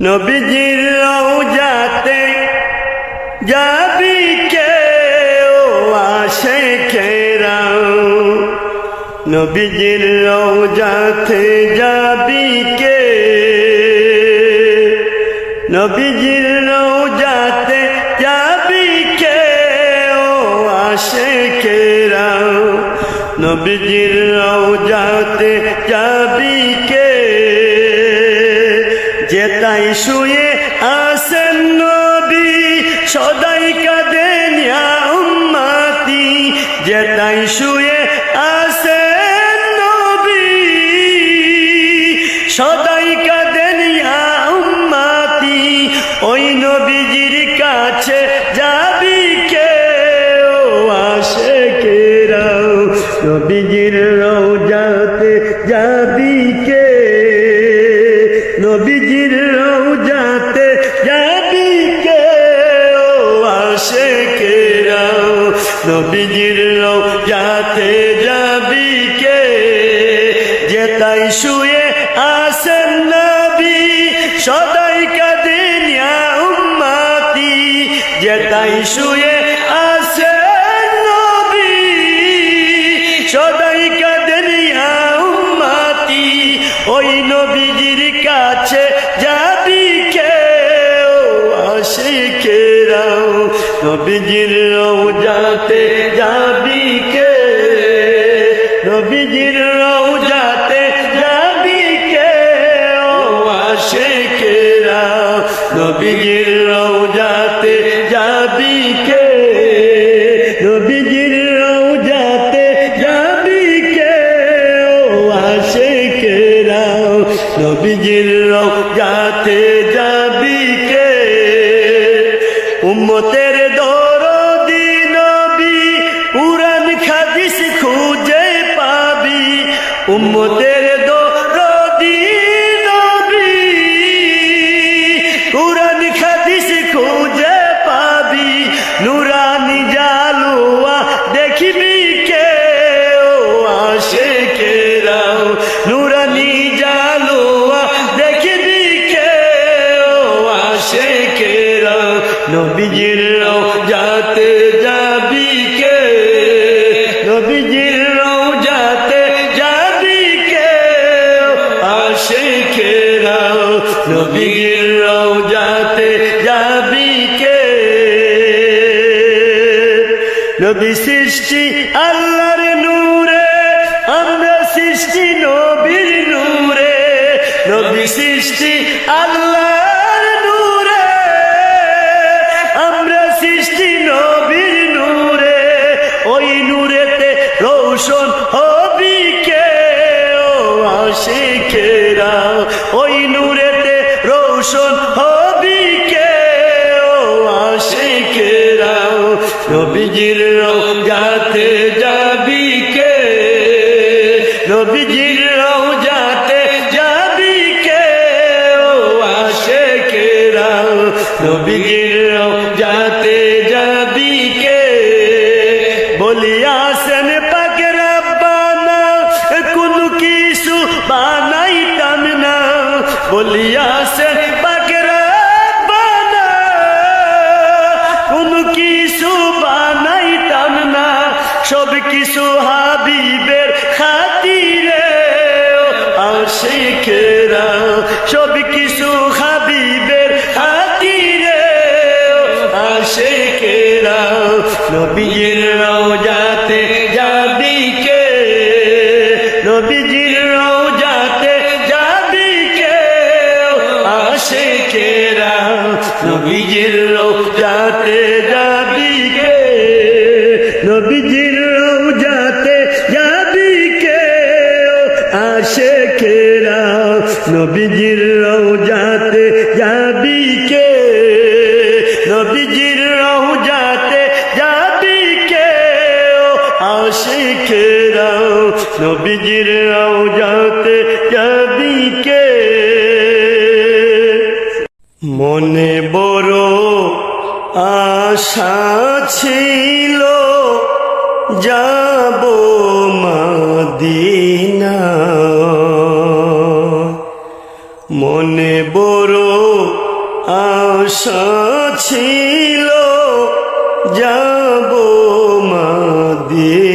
নবীজির রওজাতে যাবি কে ও আসে কেরাও নবীজির রওজাতে যাবি কে? নবীজির রওজাতে যাবি কে ও আসে নবীজির সদাই কাঁদেন উম্মাতি যে তাই শুয়ে আসেন নবী। সদাই নবীজির রওজাতে যাবি কে? যেতাই শুয়ে আসেন নবী, সদাই কাদিন ইয়া উম্মতি। যেতাই শুয়ে আসেন নবী, সদাই কাদিন ইয়া উম্মতি। ওই নবীজির কাছে যাবি কে ও আসে কেরাও নবীজির রওজাতে because নবী সৃষ্টি, আল্লাহর নূরে, আমরা সৃষ্টি নবীর নূরে। নবী সৃষ্টি, আল্লাহর নূরে, আমরা সৃষ্টি নবীর নূরে। ওই নূরেতে রৌশন হবি কে ও আসে কেরা ওই নূরেতে রৌশন হবি নবীজির রওজাতে যাবি কে? নবীজির রওজাতে যাবি কে? ও আশে কেরা নবীজির আশিকেরা সব নবীজির রওজাতে যাবি কে? মনে বড় আশা ছিল, যাব মাদিনা মনে বড় আশা ছিল, যাব মাদিনা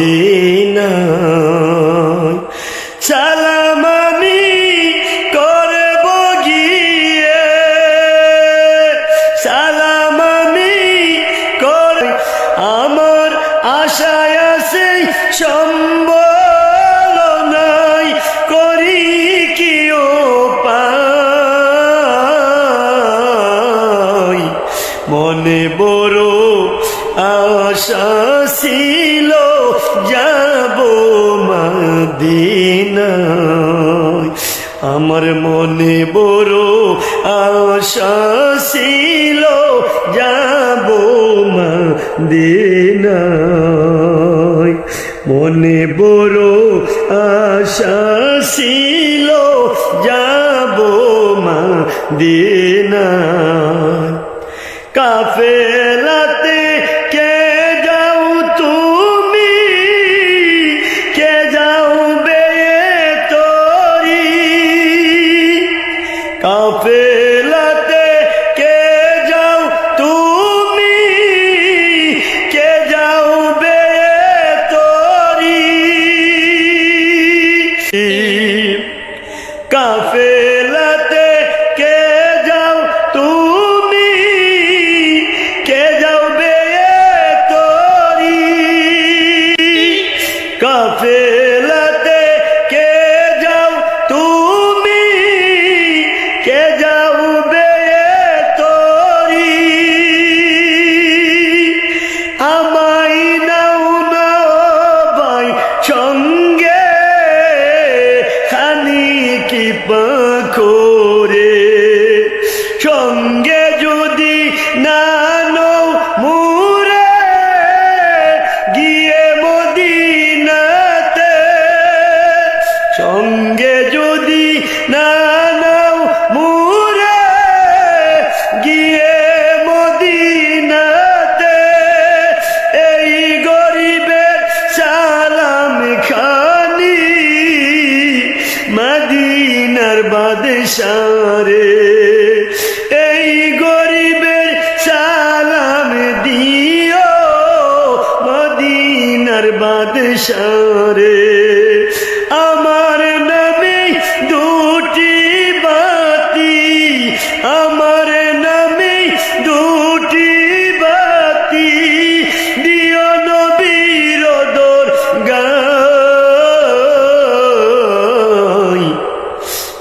মদিনা আমার মনে বড় আশা ছিল, যাব মা দেনা মনে বড় আশা ছিল, যাব মা দেনা কাফেলা Krishna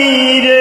তীরে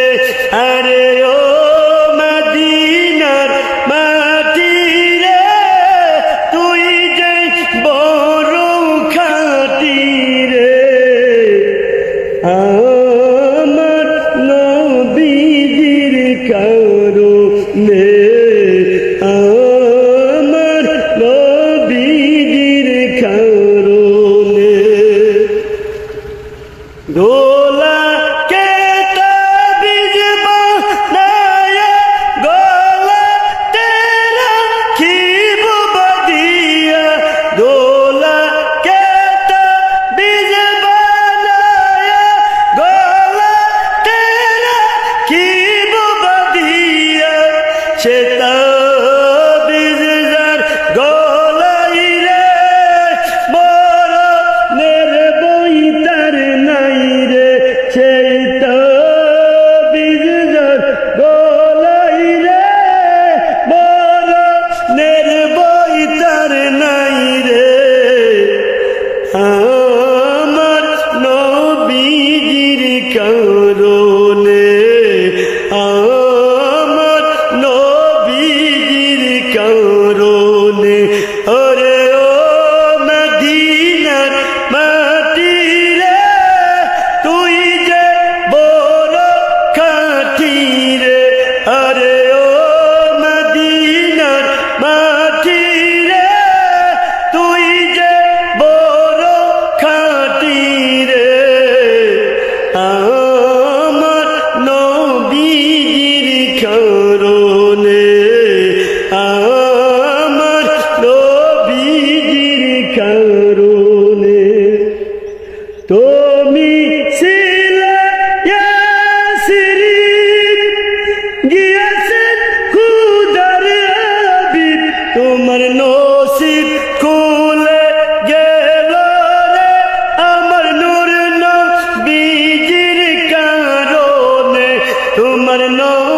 Omar and know?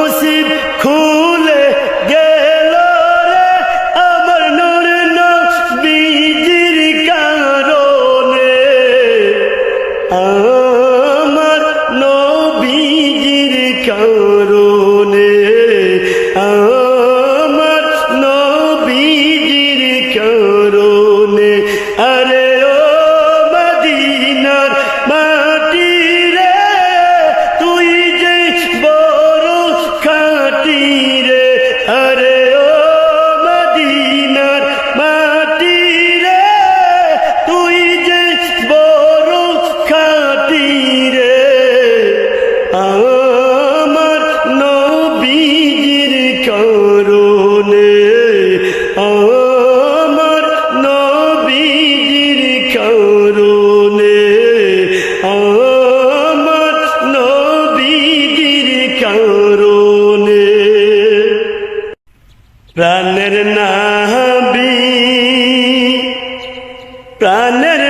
干了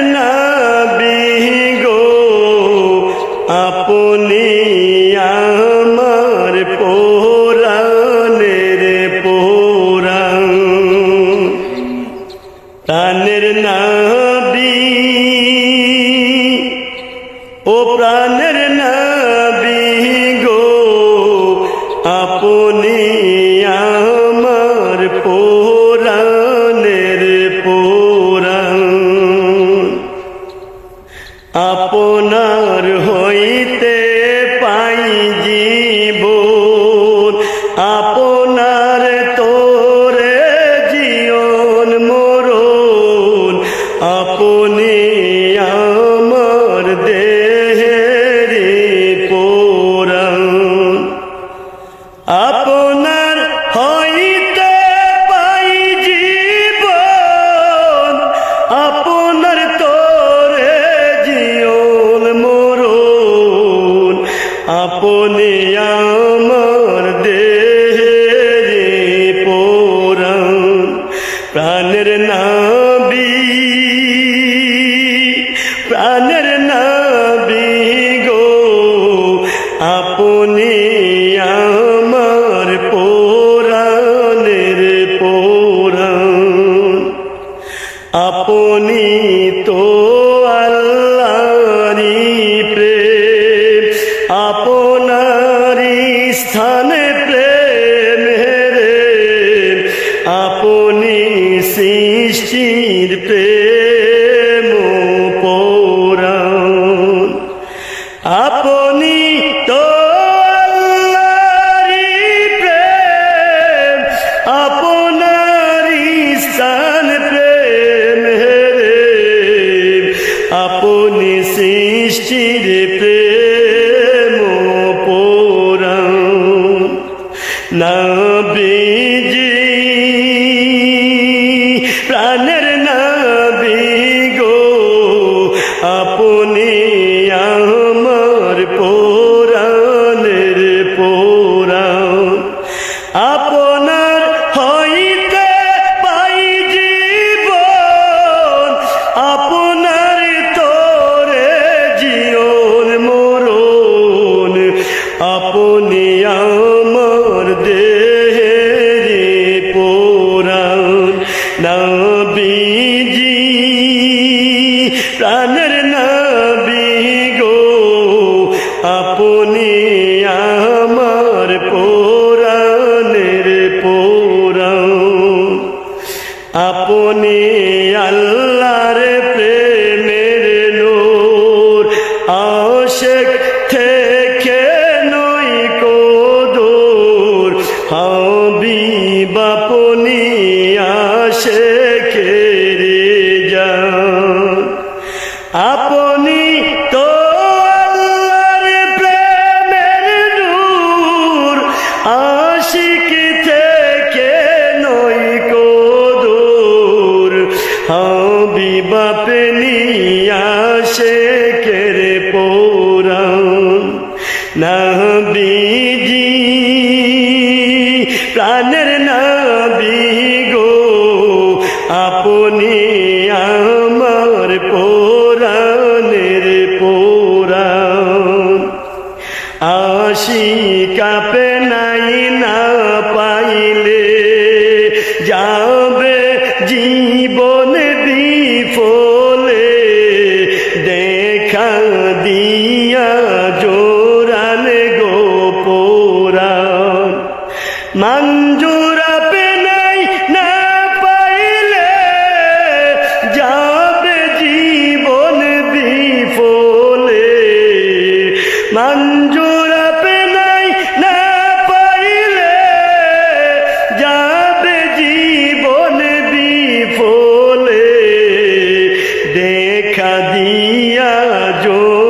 সোনার হইতে পাইজি। Mama. আপনি সৃষ্টির প্রেম। ampuni আপনি আমার পুরাণের পুরাণ। আপনি Oh. যাবে জীবন বিফলে দেখা দিয়ে দেখা দিয়া জো